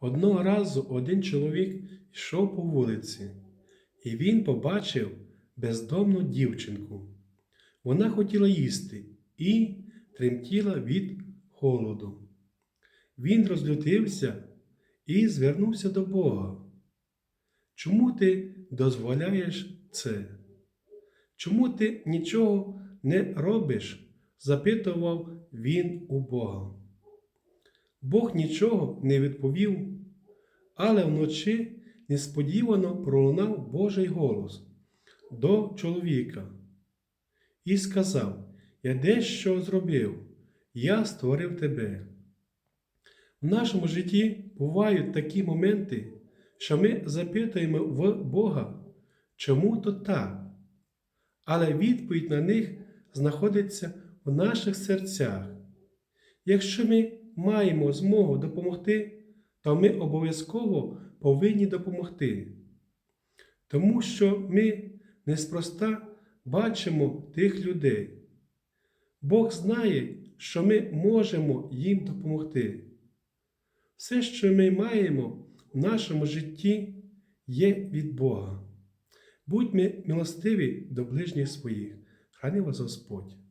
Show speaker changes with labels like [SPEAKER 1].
[SPEAKER 1] Одного разу один чоловік йшов по вулиці, і він побачив бездомну дівчинку. Вона хотіла їсти і тремтіла від холоду. Він розлютився і звернувся до Бога. Чому ти дозволяєш це? Чому ти нічого не робиш? запитував він у Бога. Бог нічого не відповів, але вночі несподівано пролунав Божий голос до чоловіка і сказав: Я дещо зробив, я створив тебе. В нашому житті бувають такі моменти, що ми запитуємо в Бога, чому то так, але відповідь на них знаходиться в наших серцях. Якщо ми маємо змогу допомогти, то ми обов'язково повинні допомогти. Тому що ми неспроста бачимо тих людей. Бог знає, що ми можемо їм допомогти. Все, що ми маємо в нашому житті, є від Бога. Будьмо милостиві до ближніх своїх. Храни вас Господь.